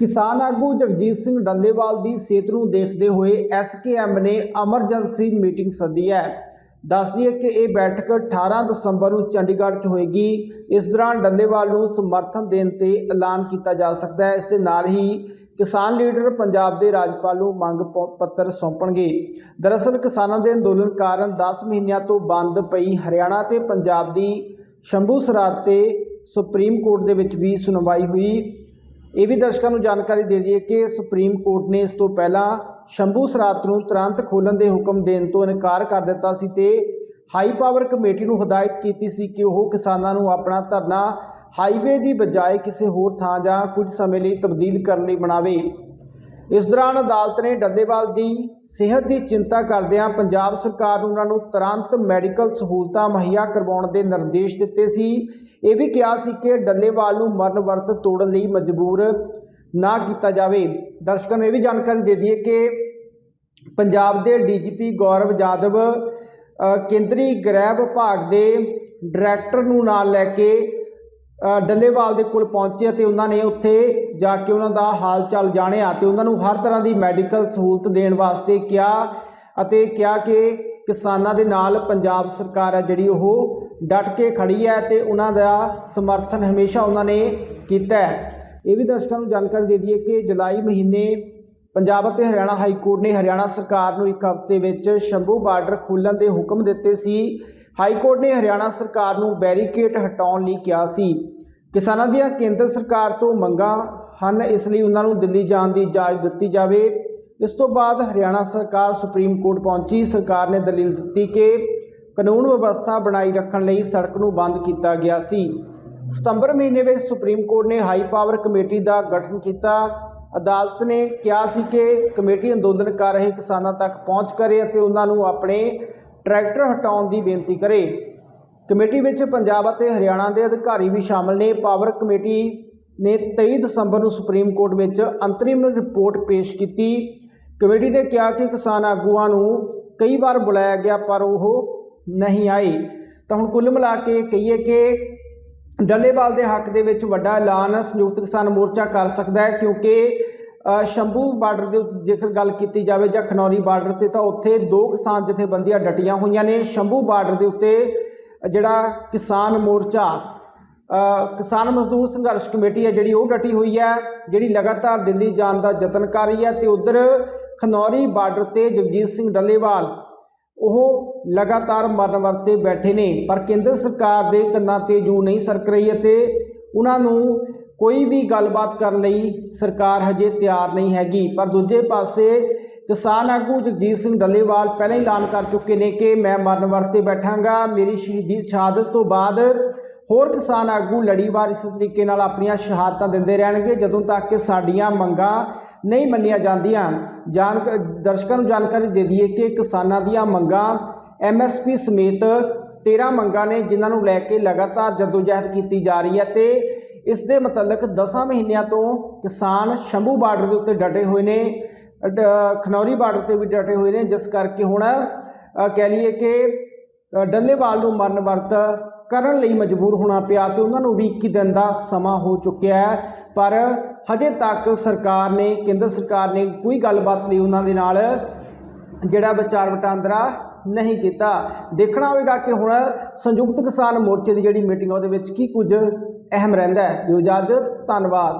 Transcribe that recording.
ਕਿਸਾਨ ਆਗੂ ਜਗਜੀਤ ਸਿੰਘ ਡੱਲੇਵਾਲ ਦੀ ਸਿਹਤ ਨੂੰ ਦੇਖਦੇ ਹੋਏ ਐਸਕੇਐਮ ਨੇ ਐਮਰਜੈਂਸੀ ਮੀਟਿੰਗ ਸੱਦੀ ਹੈ। ਦੱਸਦੀ ਹੈ ਕਿ ਇਹ ਬੈਠਕ 18 ਦਸੰਬਰ ਨੂੰ ਚੰਡੀਗੜ੍ਹ 'ਚ ਹੋਏਗੀ। ਇਸ ਦੌਰਾਨ ਡੱਲੇਵਾਲ ਨੂੰ ਸਮਰਥਨ ਦੇਣ ਤੇ ਐਲਾਨ ਕੀਤਾ ਜਾ ਸਕਦਾ ਹੈ। ਇਸ ਦੇ ਨਾਲ ਹੀ ਕਿਸਾਨ ਲੀਡਰ ਪੰਜਾਬ ਦੇ ਰਾਜਪਾਲ ਨੂੰ ਮੰਗ ਪੱਤਰ ਸੌਂਪਣਗੇ। ਦਰਅਸਲ ਕਿਸਾਨਾਂ ਦੇ ਅੰਦੋਲਨ ਕਾਰਨ 10 ਮਹੀਨਿਆਂ ਤੋਂ ਬੰਦ ਪਈ ਹਰਿਆਣਾ ਤੇ ਪੰਜਾਬ ਦੀ ਸ਼ੰਭੂ ਸਰਾਧ ਤੇ ਸੁਪਰੀਮ ਕੋਰਟ ਦੇ ਵਿੱਚ ਵੀ ਸੁਣਵਾਈ ਹੋਈ। ਇਹ ਵੀ ਦਰਸ਼ਕਾਂ ਨੂੰ ਜਾਣਕਾਰੀ ਦੇ ਦਈਏ ਕਿ ਸੁਪਰੀਮ ਕੋਰਟ ਨੇ ਇਸ ਤੋਂ ਪਹਿਲਾਂ ਸ਼ੰਭੂ ਸਰਾਤ ਨੂੰ ਤੁਰੰਤ ਖੋਲ੍ਹਣ ਦੇ ਹੁਕਮ ਦੇਣ ਤੋਂ ਇਨਕਾਰ ਕਰ ਦਿੱਤਾ ਸੀ ਤੇ ਹਾਈ ਪਾਵਰ ਕਮੇਟੀ ਨੂੰ ਹਦਾਇਤ ਕੀਤੀ ਸੀ ਕਿ ਉਹ ਕਿਸਾਨਾਂ ਨੂੰ ਆਪਣਾ ਧਰਨਾ ਹਾਈਵੇ ਦੀ ਬਜਾਏ ਕਿਸੇ ਹੋਰ ਥਾਂ ਜਾਂ ਕੁਝ ਸਮੇਂ ਲਈ ਤਬਦੀਲ ਕਰਨ ਲਈ ਬਣਾਵੇ। ਇਸ ਦੌਰਾਨ ਅਦਾਲਤ ਨੇ ਡੱਲੇਵਾਲ ਦੀ ਸਿਹਤ ਦੀ ਚਿੰਤਾ ਕਰਦਿਆਂ ਪੰਜਾਬ ਸਰਕਾਰ ਨੂੰ ਉਹਨਾਂ ਨੂੰ ਤੁਰੰਤ ਮੈਡੀਕਲ ਸਹੂਲਤਾਂ ਮੁਹੱਈਆ ਕਰਵਾਉਣ ਦੇ ਨਿਰਦੇਸ਼ ਦਿੱਤੇ ਸੀ। ਇਹ ਵੀ ਕਿਹਾ ਸੀ ਕਿ ਡੱਲੇਵਾਲ ਨੂੰ ਮਰਨ ਵਰਤ ਤੋੜਨ ਲਈ ਮਜਬੂਰ ਨਾ ਕੀਤਾ ਜਾਵੇ। ਦਰਸ਼ਕਾਂ ਨੂੰ ਇਹ ਵੀ ਜਾਣਕਾਰੀ ਦੇ ਦਈਏ ਕਿ ਪੰਜਾਬ ਦੇ ਡੀਜੀਪੀ ਗੌਰਵ ਜਾਦਵ ਕੇਂਦਰੀ ਗ੍ਰਹਿ ਵਿਭਾਗ ਦੇ ਡਾਇਰੈਕਟਰ ਨੂੰ ਨਾਲ ਲੈ ਕੇ ਡੱਲੇਵਾਲ ਦੇ ਕੋਲ ਪਹੁੰਚੇ ਅਤੇ ਉਹਨਾਂ ਨੇ ਉੱਥੇ ਜਾ ਕੇ ਉਹਨਾਂ ਦਾ ਹਾਲ ਚਾਲ ਜਾਣਿਆ ਤੇ ਉਹਨਾਂ ਨੂੰ ਹਰ ਤਰ੍ਹਾਂ ਦੀ ਮੈਡੀਕਲ ਸਹੂਲਤ ਦੇਣ ਵਾਸਤੇ ਕਿਹਾ ਅਤੇ ਕਿਹਾ ਕਿ ਕਿਸਾਨਾਂ ਦੇ ਨਾਲ ਪੰਜਾਬ ਸਰਕਾਰ ਹੈ ਜਿਹੜੀ ਉਹ ਡਟ ਕੇ ਖੜੀ ਹੈ ਤੇ ਉਹਨਾਂ ਦਾ ਸਮਰਥਨ ਹਮੇਸ਼ਾ ਉਹਨਾਂ ਨੇ ਕੀਤਾ ਹੈ। ਇਹ ਵੀ ਦਰਸ਼ਕਾਂ ਨੂੰ ਜਾਣਕਾਰੀ ਦੇ ਦਈਏ ਕਿ ਜੁਲਾਈ ਮਹੀਨੇ ਪੰਜਾਬ ਅਤੇ ਹਰਿਆਣਾ ਹਾਈ ਕੋਰਟ ਨੇ ਹਰਿਆਣਾ ਸਰਕਾਰ ਨੂੰ ਇੱਕ ਹਫ਼ਤੇ ਵਿੱਚ ਸ਼ੰਭੂ ਬਾਰਡਰ ਖੋਲ੍ਹਣ ਦੇ ਹੁਕਮ ਦਿੱਤੇ ਸੀ। ਹਾਈ ਕੋਰਟ ਨੇ ਹਰਿਆਣਾ ਸਰਕਾਰ ਨੂੰ ਬੈਰੀਕੇਡ ਹਟਾਉਣ ਲਈ ਕਿਹਾ ਸੀ। ਕਿਸਾਨਾਂ ਦੀਆਂ ਕੇਂਦਰ ਸਰਕਾਰ ਤੋਂ ਮੰਗਾਂ ਹਨ, ਇਸ ਲਈ ਉਹਨਾਂ ਨੂੰ ਦਿੱਲੀ ਜਾਣ ਦੀ ਇਜਾਜ਼ਤ ਦਿੱਤੀ ਜਾਵੇ। ਇਸ ਤੋਂ ਬਾਅਦ ਹਰਿਆਣਾ ਸਰਕਾਰ ਸੁਪਰੀਮ ਕੋਰਟ ਪਹੁੰਚੀ। ਸਰਕਾਰ ਨੇ ਦਲੀਲ ਦਿੱਤੀ ਕਿ ਕਾਨੂੰਨ ਵਿਵਸਥਾ ਬਣਾਈ ਰੱਖਣ ਲਈ ਸੜਕ ਨੂੰ ਬੰਦ ਕੀਤਾ ਗਿਆ ਸੀ। ਸਤੰਬਰ ਮਹੀਨੇ ਵਿੱਚ ਸੁਪਰੀਮ ਕੋਰਟ ਨੇ ਹਾਈ ਪਾਵਰ ਕਮੇਟੀ ਦਾ ਗਠਨ ਕੀਤਾ। ਅਦਾਲਤ ਨੇ ਕਿਹਾ ਸੀ ਕਿ ਕਮੇਟੀ ਅੰਦੋਲਨ ਕਰ ਰਹੇ ਕਿਸਾਨਾਂ ਤੱਕ ਪਹੁੰਚ ਕਰੇ ਅਤੇ ਉਹਨਾਂ ਨੂੰ ਆਪਣੇ ਟਰੈਕਟਰ ਹਟਾਉਣ ਦੀ ਬੇਨਤੀ ਕਰੇ। ਕਮੇਟੀ ਵਿੱਚ ਪੰਜਾਬ ਅਤੇ ਹਰਿਆਣਾ ਦੇ ਅਧਿਕਾਰੀ ਵੀ ਸ਼ਾਮਲ ਨੇ। ਪਾਵਰ ਕਮੇਟੀ ਨੇ 23 ਦਸੰਬਰ ਨੂੰ ਸੁਪਰੀਮ ਕੋਰਟ ਵਿੱਚ ਅੰਤਰਿਮ ਰਿਪੋਰਟ ਪੇਸ਼ ਕੀਤੀ। ਕਮੇਟੀ ਨੇ ਕਿਹਾ ਕਿ ਕਿਸਾਨ ਆਗੂਆਂ ਨੂੰ ਕਈ ਵਾਰ ਬੁਲਾਇਆ ਗਿਆ, ਪਰ ਉਹ ਨਹੀਂ ਆਏ। ਤਾਂ ਹੁਣ ਕੁੱਲ ਮਿਲਾ ਕੇ ਕਹੀਏ ਕਿ ਡੱਲੇਵਾਲ ਦੇ ਹੱਕ ਦੇ ਵਿੱਚ ਵੱਡਾ ਐਲਾਨ ਸੰਯੁਕਤ ਕਿਸਾਨ ਮੋਰਚਾ ਕਰ ਸਕਦਾ ਹੈ, ਕਿਉਂਕਿ ਸ਼ੰਭੂ ਬਾਰਡਰ ਦੇ ਜੇਕਰ ਗੱਲ ਕੀਤੀ ਜਾਵੇ ਜਾਂ ਖਨੌਰੀ ਬਾਰਡਰ ਤੇ ਤਾਂ ਉੱਥੇ ਦੋ ਕਿਸਾਨ ਜਥੇਬੰਦੀਆਂ ਡਟੀਆਂ ਹੋਈਆਂ ਨੇ। ਸ਼ੰਭੂ ਬਾਰਡਰ ਦੇ ਉੱਤੇ ਜਿਹੜਾ ਕਿਸਾਨ ਮੋਰਚਾ ਕਿਸਾਨ ਮਜ਼ਦੂਰ ਸੰਘਰਸ਼ ਕਮੇਟੀ ਹੈ ਜਿਹੜੀ ਉਹ ਡਟੀ ਹੋਈ ਹੈ, ਜਿਹੜੀ ਲਗਾਤਾਰ ਦਿੱਲੀ ਜਾਣ ਦਾ ਯਤਨ ਕਰ ਰਹੀ ਹੈ ਤੇ ਉਧਰ ਖਨੌਰੀ ਬਾਰਡਰ ਤੇ ਜਗਜੀਤ ਸਿੰਘ ਡੱਲੇਵਾਲ, ਉਹ ਲਗਾਤਾਰ ਮਰਨ ਵਰਤੇ ਬੈਠੇ ਨੇ। ਪਰ ਕੇਂਦਰ ਸਰਕਾਰ ਦੇ ਕੰਨਾਂ ਤੇ ਜੂ ਨਹੀਂ ਸਰਕ ਰਹੀ ਅਤੇ ਉਹਨਾਂ ਨੂੰ ਕੋਈ ਵੀ ਗੱਲਬਾਤ ਕਰਨ ਲਈ ਸਰਕਾਰ ਹਜੇ ਤਿਆਰ ਨਹੀਂ ਹੈਗੀ। ਪਰ ਦੂਜੇ ਪਾਸੇ ਕਿਸਾਨ ਆਗੂ ਜਗਜੀਤ ਸਿੰਘ ਡੱਲੇਵਾਲ ਪਹਿਲਾਂ ਹੀ ਐਲਾਨ ਕਰ ਚੁੱਕੇ ਨੇ ਕਿ ਮੈਂ ਮਰਨ ਵਰਤੇ ਬੈਠਾਂਗਾ। ਮੇਰੀ ਸ਼ਹੀਦੀ ਸ਼ਹਾਦਤ ਤੋਂ ਬਾਅਦ ਹੋਰ ਕਿਸਾਨ ਆਗੂ ਲੜੀਵਾਰ ਇਸ ਤਰੀਕੇ ਨਾਲ ਆਪਣੀਆਂ ਸ਼ਹਾਦਤਾਂ ਦਿੰਦੇ ਰਹਿਣਗੇ, ਜਦੋਂ ਤੱਕ ਕਿ ਸਾਡੀਆਂ ਮੰਗਾਂ ਨਹੀਂ ਮੰਨੀਆਂ ਜਾਂਦੀਆਂ। ਜਾਣ ਦਰਸ਼ਕਾਂ ਨੂੰ ਜਾਣਕਾਰੀ ਦੇ ਦਈਏ ਕਿ ਕਿਸਾਨਾਂ ਦੀਆਂ ਮੰਗਾਂ ਐਮਐਸਪੀ ਸਮੇਤ 13 ਮੰਗਾਂ ਨੇ, ਜਿਨ੍ਹਾਂ ਨੂੰ ਲੈ ਕੇ ਲਗਾਤਾਰ ਜਦੋਜਹਿਦ ਕੀਤੀ ਜਾ ਰਹੀ ਹੈ ਤੇ ਇਸ ਦੇ ਮੁਤਲਕ 10 ਮਹੀਨਿਆਂ ਤੋਂ ਕਿਸਾਨ ਸ਼ੰਭੂ ਬਾਰਡਰ ਦੇ ਉੱਤੇ ਡਟੇ ਹੋਏ ਨੇ ਡ- ਖਨੌਰੀ ਬਾਰਡਰ ਤੇ ਵੀ ਡਟੇ ਹੋਏ ਨੇ, ਜਿਸ ਕਰਕੇ ਹੁਣ ਕਹਿ ਲਈਏ ਕਿ ਡੱਲੇਵਾਲ ਨੂੰ ਮਰਨ ਵਰਤ ਕਰਨ ਲਈ ਮਜਬੂਰ ਹੋਣਾ ਪਿਆ ਤੇ ਉਹਨਾਂ ਨੂੰ ਵੀ 21 ਦਿਨ ਦਾ ਸਮਾਂ ਹੋ ਚੁੱਕਿਆ ਹੈ। ਪਰ ਹਜੇ ਤੱਕ ਸਰਕਾਰ ਨੇ, ਕੇਂਦਰ ਸਰਕਾਰ ਨੇ ਕੋਈ ਗੱਲਬਾਤ ਨਹੀਂ ਉਹਨਾਂ ਦੇ ਨਾਲ, ਜਿਹੜਾ ਵਿਚਾਰ ਵਟਾਂਦਰਾ ਨਹੀਂ ਕੀਤਾ। ਦੇਖਣਾ ਹੋਵੇਗਾ ਕਿ ਹੁਣ ਸੰਯੁਕਤ ਕਿਸਾਨ ਮੋਰਚੇ ਦੀ ਜਿਹੜੀ ਮੀਟਿੰਗ ਆ, ਉਹਦੇ ਵਿੱਚ ਕੀ ਕੁਝ ਅਹਿਮ ਰਹਿੰਦਾ ਦਿਓ ਇਜਾਜ਼ਤ ਧੰਨਵਾਦ।